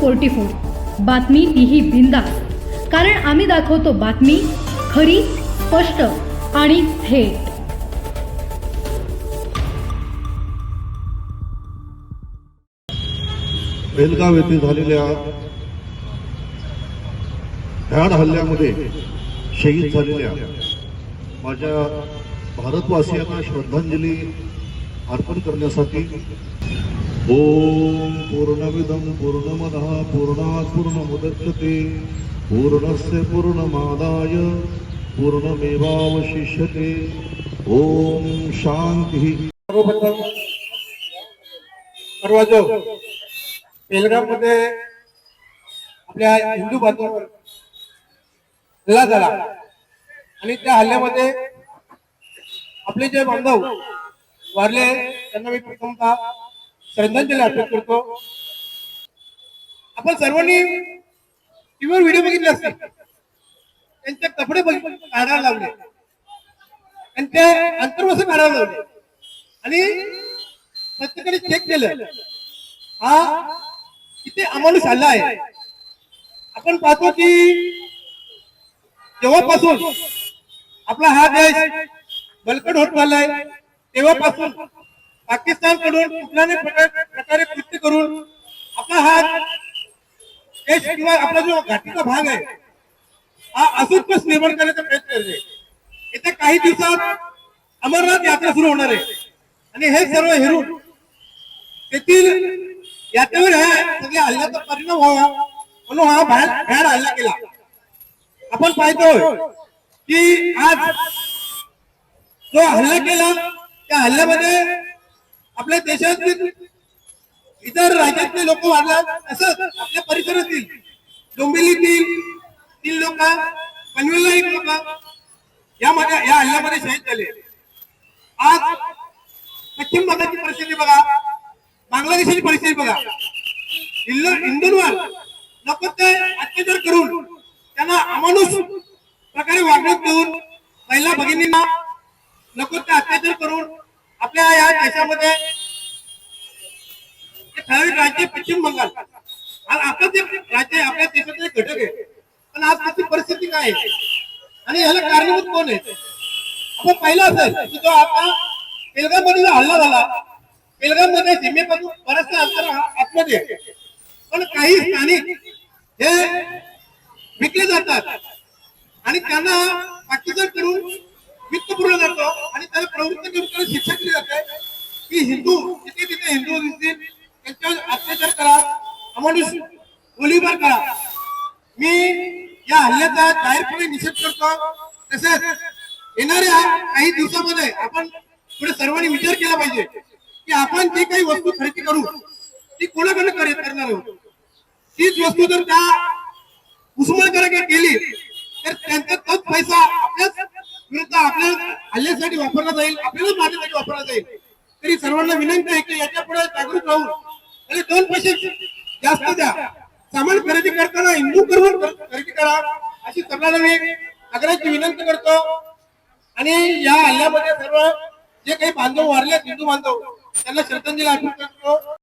Forty four बातमी तीही बिंदास कारण आम्ही दाखवतो बातमी खरी स्पष्ट आणि थेट. बेलगाव येथे झालेल्या भ्याड हल्ल्यामध्ये शहीद झालेल्या माझ्या भारतवासियांना श्रद्धांजली अर्पण करण्यासाठी ओम पूर्णविदम पूर्णमदः पूर्णात पूर्णमुदच्यते पूर्णस्य पूर्णमादाय पूर्णमेवावशिष्यते। ओम शान्तिः। सर्वप्रथम आपल्या हिंदू बांधवांवर हल्ला झाला. आणि त्या हल्ल्यामध्ये आपले जे बांधव वारले त्यांना मी प्रथमतः श्रद्धांजली अर्पित करतो. आपण सर्वांनी टीव्हीवर व्हिडिओ बघितले असतील. त्यांचे कपडे काढायला लावले. त्यांचे अंतर्वसन काढायला लावले. आणि प्रत्येकाने चेक केलं. हा किती अमानुष हल्ला आहे. आपण पाहतो की जेव्हापासून आपला हा देश बलकट होत चाललाय तेव्हापासून पाकिस्तानकडून कुठल्याही प्रकारे कृत्य करून आपला हा देश किंवा आपला जो घाटीचा भाग आहे हा असंतोष निर्माण करण्याचा प्रयत्न करते येत्या काही दिवसात अमरनाथ यात्रा सुरू होणार आहे. आणि हे सर्व हेरून तेथील यात्रेवर ह्या सगळ्या हल्ल्याचा परिणाम व्हावा म्हणून हा बाहेर बाहेर हल्ला केला. आपण पाहतोय की आज जो हल्ला केला त्या हल्ल्यामध्ये आपल्या देशातील इतर राज्यातले लोक वाढला तसंच आपल्या परिसरातील डोंबिवलीतील तीन लोक पनवेलला एक लोक यामध्ये या हल्ल्यामध्ये शहीद झाले. आज पश्चिम भागाची परिस्थिती बघा बांगलादेशाची परिस्थिती बघा. हिंदू हिंदूंवर नको ते अत्याचार करून त्यांना अमानुष प्रकारे वागणूक देऊन महिला भगिनींना नको ते अत्याचार करून आपल्या या देशामध्ये हे ठराविक राज्य पश्चिम बंगाल. आणि आपलं जे राज्य आपल्या देशाचे एक घटक आहे. पण आज त्याची परिस्थिती काय आहे? आणि याला कारणीभूत कोण आहे? आपण पाहिलं असेल की जो आता बेलगाममध्ये जो हल्ला झाला बेलगाममध्ये सीमेपासून बरचसा अंतर आतमध्ये आहे. पण काही स्थानिक हे विकले जातात आणि त्यांना पाकिस्तान करून वित्त पुरवला जातो आणि त्याला प्रवृत्त करून त्याला शिक्षा केली जाते की हिंदू तिथे तिथे हिंदू अमानुष गोळीबार करा मी या हल्ल्याचा जाहीरपणे निषेध करतो. तसेच येणाऱ्या काही दिवसामध्ये आपण पुढे सर्वांनी विचार केला पाहिजे की आपण जी काही वस्तू खरेदी करू ती कोणाकडे खरेदी करणार आहोत? तीच वस्तू जर त्या उस्मानकडे केली तर त्यांचा तोच पैसा आपल्याच विरुद्ध आपल्या हल्ल्यासाठी वापरला जाईल आपल्याला माझ्यासाठी वापरला जाईल. तरी सर्वांना विनंती आहे की याच्यापुढे जागृत राहून आणि दोन पैसे जास्त द्या. सामान खरेदी करताना हिंदू करून खरेदी करा. अशी सर्वांना मी आग्रहाची विनंती करतो. आणि या हल्ल्यामध्ये सर्व जे काही बांधव वारले हिंदू बांधव त्यांना श्रद्धांजली अर्पण करतो.